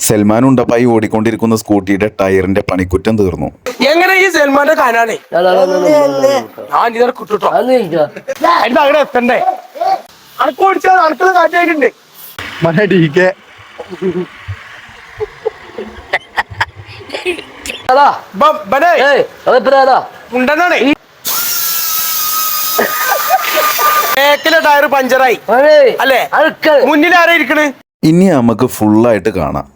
സൽമാൻ ഉണ്ടപ്പായി ഓടിക്കൊണ്ടിരിക്കുന്ന സ്കൂട്ടിയുടെ ടയറിന്റെ പണിക്കുറ്റം തീർന്നു. എങ്ങനെ ഈ സൽമാന്റെ കാനാണേ ഞാൻ കിട്ടുട്ടോ. എത്തണ്ടേ? ഓടിച്ചാൽ കാറ്റായിട്ടുണ്ട്. ഉണ്ടെന്നാണേ. ബേക്കിലെ ടയർ പഞ്ചറായി. അല്ലേ? മുന്നിൽ ആരാ ഇരിക്കണ്? ഇനി നമുക്ക് ഫുള്ളായിട്ട് കാണാം.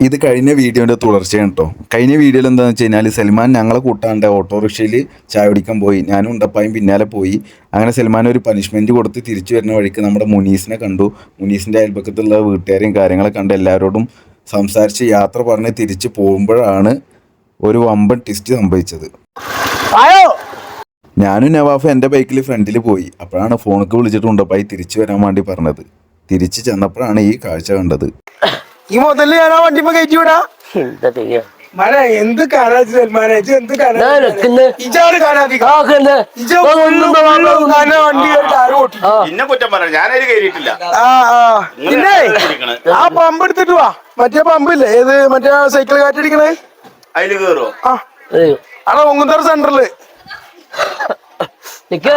ഇത് കഴിഞ്ഞ വീഡിയോന്റെ തുടർച്ചയാണ് കേട്ടോ കഴിഞ്ഞ വീഡിയോയിൽ എന്താണെന്ന് വെച്ച് കഴിഞ്ഞാൽ സൽമാൻ ഞങ്ങളെ കൂട്ടാണ്ട് ഓട്ടോറിക്ഷയിൽ ചായ കുടിക്കാൻ പോയി. ഞാനും ഉണ്ടപ്പായും പിന്നാലെ പോയി. അങ്ങനെ സൽമാൻ ഒരു പനിഷ്മെന്റ് കൊടുത്ത് തിരിച്ചു വരുന്ന വഴിക്ക് നമ്മുടെ മുനീസിനെ കണ്ടു. മുനീസിന്റെ അയൽപക്കത്തുള്ള വീട്ടുകാരെയും കാര്യങ്ങളൊക്കെ കണ്ട് എല്ലാവരോടും സംസാരിച്ച് യാത്ര പറഞ്ഞ് തിരിച്ച് പോകുമ്പോഴാണ് ഒരു വമ്പൻ ട്വിസ്റ്റ് സംഭവിച്ചത്. ഞാനും നവാഫ് എന്റെ ബൈക്കിൽ ഫ്രണ്ടിൽ പോയി. അപ്പോഴാണ് ഫോണിക്ക് വിളിച്ചിട്ട് ഉണ്ടപ്പായി തിരിച്ചു വരാൻ വേണ്ടി പറഞ്ഞത്. തിരിച്ച് ചെന്നപ്പോഴാണ് ഈ കാഴ്ച കണ്ടത്. ഈ മുതൽ ഞാൻ ആ വണ്ടിമ്മ കയറ്റി വിടാ എന്ത് സൽമാനെ? ഇജ്ജ് പിന്നെ കുറ്റം പറഞ്ഞു ഞാനതിൽ കയറിയിട്ടില്ല ആ ആ. പിന്നെ ആ പമ്പ് എടുത്തിട്ട് വാ. മറ്റേ പമ്പ് ഇല്ലേ? ഏത് മറ്റേ സൈക്കിൾ കാറ്റടിക്കണേ? അതിൽ കേറോ ആ. അവിടെ ഒങ്ങുന്തറ സെന്ററിൽ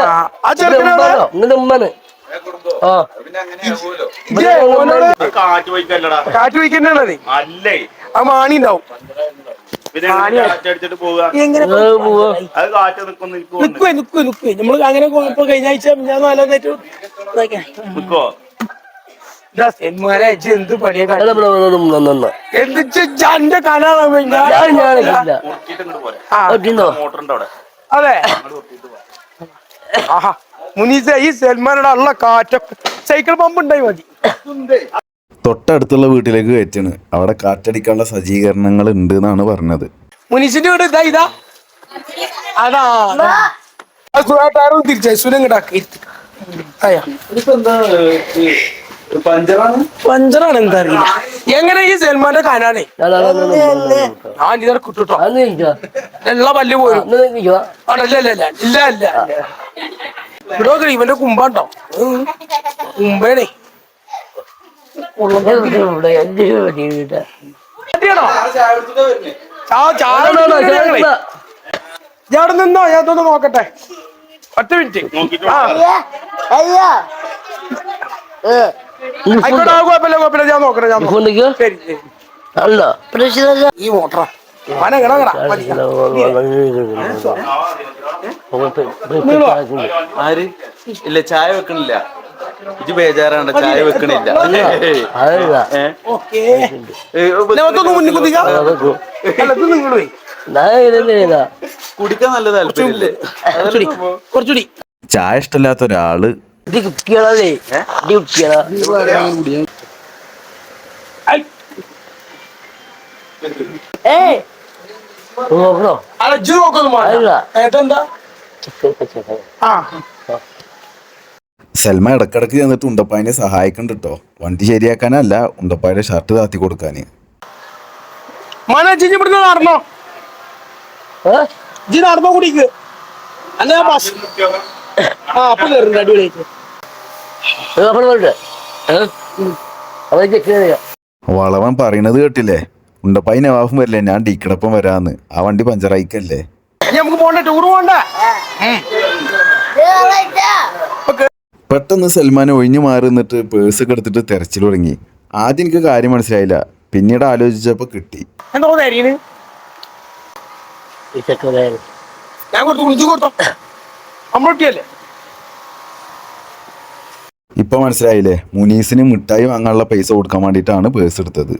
ആ, ചെറുക്കനാണ്. കാറ്റ് വയ്ക്കണ്ടാണ് നീ? അല്ലേ? ആ മാണി ഉണ്ടാവും. നിക്കുവേ നിക്കുവേ നിക്കുവേ നമ്മൾ അങ്ങനെ പോയപ്പോ കഴിഞ്ഞ ആഴ്ച ഞാൻ ഇജ്ജ് എന്ത് പണിയാ? എന്ത് അവിടെ. അതെ. ആഹാ. മുനീസ ഈ സൽമാനോട് ഉള്ള കാറ്റൊക്കെ സൈക്കിൾ പമ്പ് ഉണ്ടായി മതി. തൊട്ടടുത്തുള്ള വീട്ടിലേക്ക് കയറ്റാണ്. അവിടെ കാറ്റടിക്കാനുള്ള സജ്ജീകരണങ്ങൾ ഉണ്ട് എന്നാണ് പറഞ്ഞത്. മുനീഷിന്റെ വീട് ഇതാ ഇതാ. അതാ. സുഖമായിട്ടാരും തിരിച്ചായി സുരം കിടാക്കി പഞ്ചറാണ് എന്താ അറിയില്ല. എങ്ങനെ ഈ സൽമാന്റെ കാനാണേ? ഞാൻ ഇതർ കിട്ടുട്ടോ. ഉള്ള പല്ല് പോയി ഇല്ല ഇല്ല ഇല്ല ഇല്ല. ഇവിടെ നോക്ക് ഇവന്റെ കുമ്പാട്ടോ ഞങ്ങളെ. അവിടെ നിന്നോ? ഞാൻ ഇതൊന്ന് നോക്കട്ടെ. ഒറ്റ മിനിറ്റ്. ആയിക്കോട്ടെ കുഴപ്പമില്ല കുഴപ്പമില്ല. ഞാൻ നോക്കട്ടെ ഞാൻ. ശരി ശരി. ഈ മോട്ടറാ. മന ആര്? ഇല്ല ചായ വെക്കണില്ല. ഇത് ബേജാറാണ് ചായ വെക്കണില്ല. കുടിക്കാൻ നല്ല താല്പര്യമില്ലേ? കുറച്ചുകൂടി ചായ ഇഷ്ടമില്ലാത്ത ഒരാൾ ഏ? നോക്കണോ? അല്ല ജു നോക്കുന്നു ഏട്ടെന്താ സൽമ ഇടക്കിടക്ക് ചെന്നിട്ട് ഉണ്ടപ്പായനെ സഹായിക്കണ്ട കേട്ടോ വണ്ടി ശരിയാക്കാനല്ല ഉണ്ടപ്പായുടെ ഷർട്ട് താത്തി കൊടുക്കാന്. വളവൻ പറയണത് കേട്ടില്ലേ? ഉണ്ടപ്പായി നവാഫും വരില്ലേ? ഞാൻ ഡീക്കിടപ്പം വരാന്ന്. ആ വണ്ടി പഞ്ചറായിക്കല്ലേ? നമുക്ക് പോണ്ട ടൂർ പോണ്ട. പെട്ടെന്ന് സൽമാൻ ഒഴിഞ്ഞു മാറി നിന്നിട്ട് പേഴ്സൊക്കെ എടുത്തിട്ട് തെരച്ചിൽ തുടങ്ങി. ആദ്യം എനിക്ക് കാര്യം മനസ്സിലായില്ല. പിന്നീട് ആലോചിച്ചപ്പോ കിട്ടി. എന്താ തരീന് ഈ ചെക്കനെ ഞാൻ കൊടുത്തു കുളിച്ചു കൊടുത്തോ. അമ്മട്ടിയല്ലേ ഇപ്പൊ മനസ്സിലായില്ലേ? മുനീസിന് മിഠായി വാങ്ങാനുള്ള പൈസ കൊടുക്കാൻ വേണ്ടിയിട്ടാണ് പേഴ്സ് എടുത്തത്.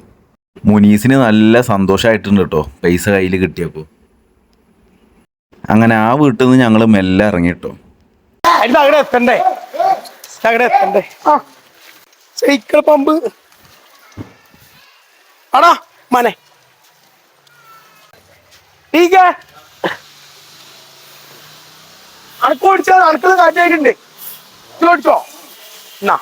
മുനീസിന് നല്ല സന്തോഷമായിട്ടുണ്ട് കേട്ടോ പൈസ കയ്യിൽ കിട്ടിയപ്പോൾ അങ്ങനെ ആ വീട്ടിൽ നിന്ന് ഞങ്ങൾ മെല്ലെ ഇറങ്ങി കേട്ടോ അതിന്റെ അവിടെ എത്തണ്ടേ? അവിടെ എത്തണ്ടേ? ആ സൈക്കിൾ പമ്പ്. ആടാ മനെ. ടീക്കേ അനക്ക് ഓടിച്ചാൽ അനക്കത് കാറ്റായിട്ടുണ്ട് ഇത് ഓടിച്ചോ. എന്നാ.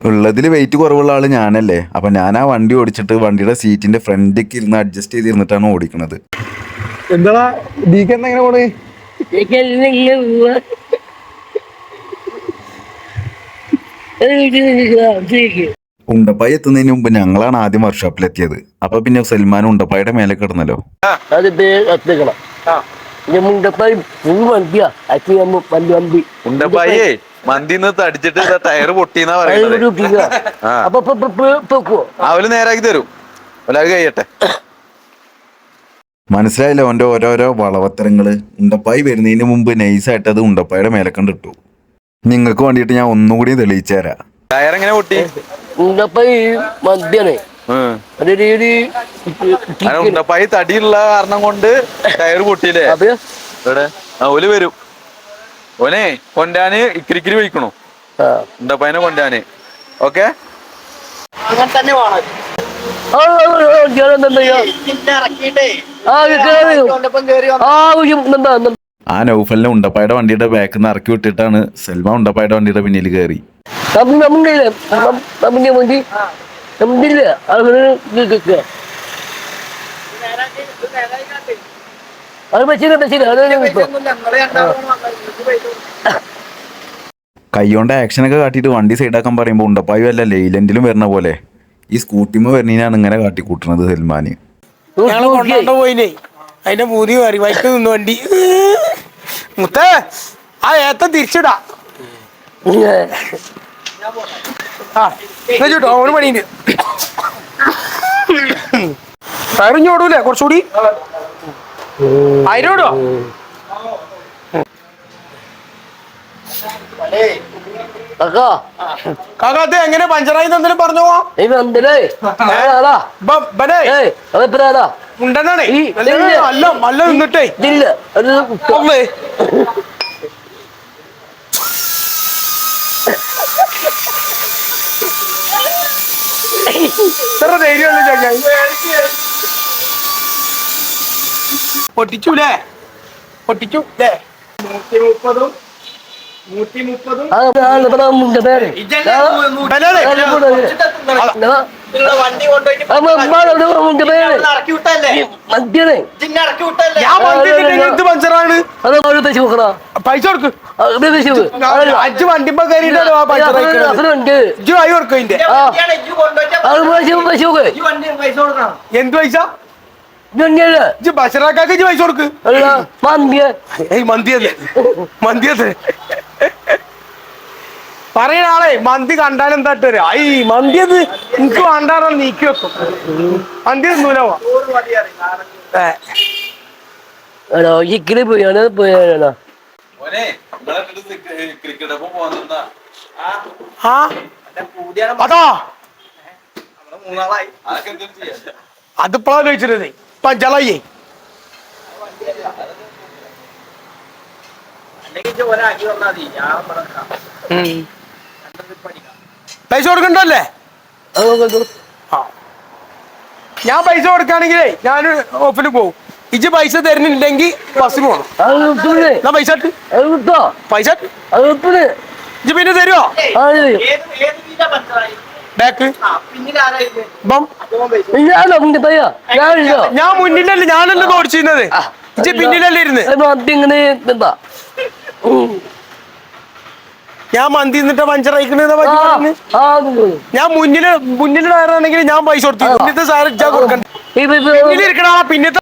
ഉള്ളതിൽ വെയിറ്റ് കുറവുള്ള ആൾ ഞാനല്ലേ. അപ്പൊ ഞാൻ ആ വണ്ടി ഓടിച്ചിട്ട് വണ്ടിയുടെ സീറ്റിന്റെ ഫ്രണ്ടിലേക്ക് ഇരുന്ന് അഡ്ജസ്റ്റ് ചെയ്തിരുന്നിട്ടാണ് ഓടിക്കുന്നത് എന്താടാ എന്താ പോണേ? ഉണ്ടപ്പായി എത്തുന്നതിന് മുമ്പ് ഞങ്ങളാണ് ആദ്യം വർക്ക്ഷോപ്പിലെത്തിയത് അപ്പൊ പിന്നെ സൽമാൻ ഉണ്ടപ്പായുടെ മേലെ കിടന്നല്ലോ. ഉണ്ടപ്പായി. മന്തിന്ന് തടിച്ചിട്ട് ടയർ പൊട്ടിന്നാ പറയുന്നത് പൊക്കുവോ നേരാക്കി തരും. അവൽ അത് കഴിയട്ടെ. മനസ്സിലായില്ല ഓന്റെ ഓരോരോ വളവത്തരങ്ങൾ? ഉണ്ടപ്പായി വരുന്നതിന് മുമ്പ് നൈസായിട്ട് അത് ഉണ്ടപ്പായുടെ മേലെ കണ്ടിട്ടു നിങ്ങൾക്ക് വേണ്ടിട്ട് ഞാൻ ഒന്നുകൂടി തെളിയിച്ചു തരാം. ടയർ എങ്ങനെ പൊട്ടി? മുണ്ടപ്പായി മന്തിയാണ്. ഉം. ഒരു രീതി അങ്ങനെ ഉണ്ടപ്പായി തടിയുള്ള കാരണം കൊണ്ട് ടയർ പൊട്ടിയില്ലേ? അവർ വരും. ഓനെ കൊണ്ടാന് ഇക്കിരിക്കിരി വയ്ക്കണു. എന്താ പയനെ കൊണ്ടാന്? ഓക്കെ? അങ്ങനെ തന്നെ വേണം ആ, നൗഫലിനെ ഉണ്ടപ്പായുടെ വണ്ടിയുടെ ബാക്കിൽ നിന്ന് ഇറക്കി വിട്ടിട്ടാണ് സെൽമ ഉണ്ടപ്പായുടെ വണ്ടിയുടെ പിന്നിൽ കയറി നമ്മ- അത് അത് കൈകൊണ്ട് ആക്ഷനൊക്കെ കാട്ടിട്ട് വണ്ടി സൈഡാക്കാൻ പറയുമ്പോൾ ഉണ്ടപ്പായി അല്ല ലൈലൻഡിലും വരുന്ന പോലെ. ഈ സ്കൂട്ടിമ വരുന്നതിനാണ് ഇങ്ങനെ കാട്ടിക്കൂട്ടുന്നത് സൽമാന്. അതിന്റെ മൂതി കയറി വൈക്ക് നിന്ന് വണ്ടി. മുത്തേ ആ ഏത്ത തിരിച്ചിടാ. ആ അവന് പണിയുണ്ട്. അറിഞ്ഞോടൂലേ കുറച്ചുകൂടി? കാക്കാത്തെ എങ്ങനെ പഞ്ചറായി എന്തെങ്കിലും പറഞ്ഞു. ഉണ്ടെന്നാണേ. അല്ല അല്ല നിന്നിട്ടേ. ഇത്ര ധൈര്യമുള്ള ചങ്ങായി. പൊട്ടിച്ചൂലേ? പൊട്ടിച്ചു അല്ലേ നൂറ്റി മുപ്പതും നൂറ്റി മുപ്പതും. വണ്ടി കൊണ്ടുപോയിട്ട്. ഇറക്കി വിട്ടല്ലേ മദ്യനെ. ഇറക്കി വിട്ടല്ലേ ഞാൻ വണ്ടി എന്ത് പഞ്ചറാണ്? പൈസ കൊടുക്ക്. അജ്ജ് വണ്ടിമ്പോ കയറിയിട്ടാണ് ആ പൈസ. ഇജ്ജ് വായി കൊടുക്കും. എന്ത് പൈസ? ബഷറാക്കാക്ക് ഇജ്ജ് പൈസ കൊടുക്ക്. ഏയ് മന്തിയല്ലേ? മന്തിയല്ലേ? ആളെ മന്തി കണ്ടാൽ എന്താ ഇട്ട് തരാ? ഐ മന്തിയത് എനിക്ക് വേണ്ടാറ നീക്കി വെക്കും. മന്തി തിന്നൂലോ എടോ, ഇക്കിളി പോയാണ് അതിപ്പോഴാ ചോദിച്ചിരുന്നേ അതിപ്പോഴാണ് പൈസ കൊടുക്കണ്ടല്ലേ? ഞാൻ പൈസ കൊടുക്കുകയാണെങ്കിലേ ഞാൻ ഓഫിൽ പോകും ഇജ്ജ് പൈസ തരുന്നില്ലെങ്കിൽ ബസ്സിന് പോകണം പൈസ? പൈസ? ഇജ്ജ് പിന്നെ തരുമോ. ബാക്ക്. ഞാൻ മുന്നിലല്ലേ ഞാനല്ലേ ഓടിച്ചിരുന്നത്? ഇജ്ജ് പിന്നിലല്ലേ ഇരുന്ന്. ഞാൻ മന്തി നിന്നിട്ട് പഞ്ചർ അയക്കണെന്ന്. ഞാൻ മുന്നിൽ മുന്നിലാണെങ്കിൽ ഞാൻ പൈസ കൊടുത്തു. പിന്നത്തെ സാറ് ഇജ്ജാ കൊടുക്കണ്ട? പിന്നിലിരിക്കണ പിന്നത്തെ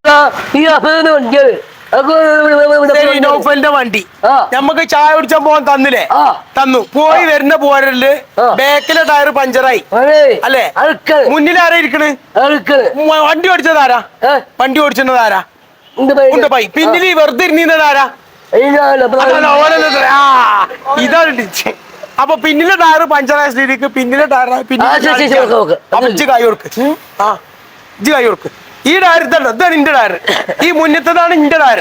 നൗഫലിന്റെ വണ്ടി. നമുക്ക് നമ്മക്ക് ചായ കുടിച്ചാൻ പോവാൻ തന്നില്ലേ. തന്നു. പോയി വരുന്ന പോരൽ ബാക്കിലെ ടയർ പഞ്ചറായി. അല്ലെ. മുന്നിൽ ആരാ ഇരിക്കണ്? വണ്ടി ഓടിച്ചത് ആരാ? വണ്ടി ഓടിച്ചത് ആരാ? ഉണ്ട് പൈ. പിന്നിൽ വെറുതെ ഇരുന്നത് ആരാ? അപ്പൊ ഇതാണ് പിന്നിലെ ടയർ പഞ്ചറായ സ്ഥിതിക്ക് പിന്നിലെ ടയർ പിന്നെ കൈ കൊടുക്ക്. ആ. ഇജ്ജ് കൈ കൊടുക്ക്. ഈ ടയർ ഇതല്ലോ ഇതാണ് ഇന്റെ ടയർ ഈ മുന്നത്തതാണ് ഇന്റെ ടയർ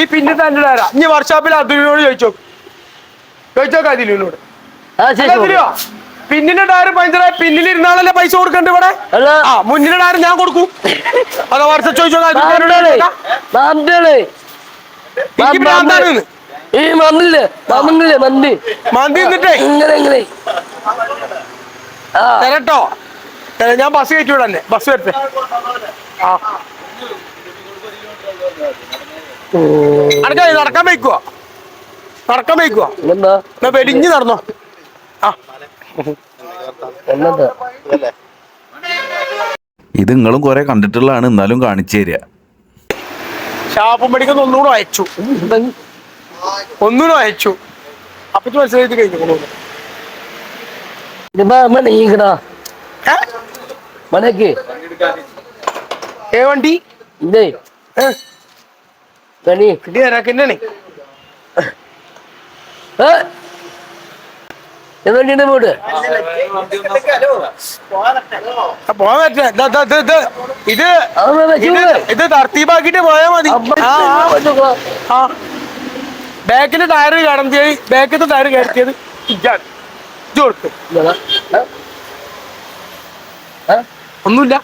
ഈ പിന്നത്തെ എന്റെ ടയറാ ഇനി വർക്ക്ഷോപ്പിൽ അതിനോട് ചോദിച്ചോ. ചോദിച്ചോക്ക അതിനോട് ആ, ശരി, ഓക്കെ. അതിലോ പിന്നിന്റെ ടയർ പഞ്ചറായ പിന്നിലിരുന്നാളല്ലേ പൈസ കൊടുക്കണ്ട ഇവിടെ. ആ മുന്നിലെ ടയർ ഞാൻ കൊടുക്കും. അതോ വർഷം ചോദിച്ചോക്കാം മാന്തിയാണ്. മാന്തിയാണ്. എനിക്ക് ഭ്രാന്താണ് ഈ മന്തി? മന്തി എന്നിട്ടേ ഇങ്ങനെ തരട്ടോ. ഞാൻ ബസ് കയറ്റി വിടാൻ ബസ് വരട്ടെ. ആ. അടക്ക നടക്കാൻ വയ്ക്കുവോ? നടക്കാൻ വയ്ക്കുവോ? എന്നാ വെടിഞ്ഞ് നടന്നോ. ആ. ഇത് നിങ്ങളും കുറെ കണ്ടിട്ടുള്ളതാണ് എന്നാലും കാണിച്ചു തരിക. ഷാപ്പും പഠിക്കുന്ന ഒന്നുകൂടെ അയച്ചു. ഒന്നുകൂടെ അയച്ചു. അപ്പച്ച് മനസ്സിലായിട്ട് കഴിഞ്ഞു. ഇതിപ്പോ ഇതേ ഏ, കണി കിട്ടി തരാക്കന്നെയാണ് ഏ എന്തുണ്ട് പോട്ട് പോവാൻ പറ്റില്ല. ഇത് ഇത് ഇത് തർത്തീബാക്കിട്ട് പോയാ മതി ആ ബാക്കിന്റെ ടയർ കടത്തിയത് ബാക്കിന്റെ ടയർ കയറ്റിയത് കൊടുത്തു ഒന്നുമില്ല.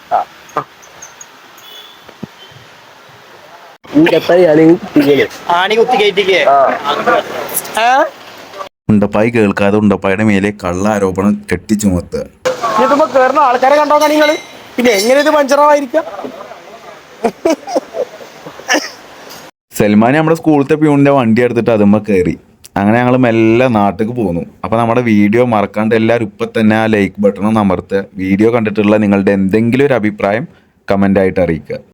ഉണ്ടപ്പായി കേൾക്കാതെ ഉണ്ടപ്പായുടെ മേലെ കള്ളാരോപണം ആരോപണം കെട്ടിച്ചുമത്തുക ഇതിപ്പോ കേറുന്ന ആൾക്കാരെ കണ്ടോ നിങ്ങൾ? പിന്നെ എങ്ങനെ ഇത് പഞ്ചറാവായിരിക്കാം? സൽമാൻ നമ്മുടെ സ്കൂളത്തെ പ്യൂണിന്റെ വണ്ടി എടുത്തിട്ട് അതുമ്മ കയറി അങ്ങനെ ഞങ്ങൾ മെല്ലെ നാട്ടിലേക്ക് പോന്നു. അപ്പോൾ നമ്മുടെ വീഡിയോ മറക്കാണ്ട് എല്ലാവരും ഇപ്പം തന്നെ ആ ലൈക്ക് ബട്ടൺ അമർത്തുക. വീഡിയോ കണ്ടിട്ടുള്ള നിങ്ങളുടെ എന്തെങ്കിലും ഒരു അഭിപ്രായം കമന്റായിട്ട് അറിയിക്കുക.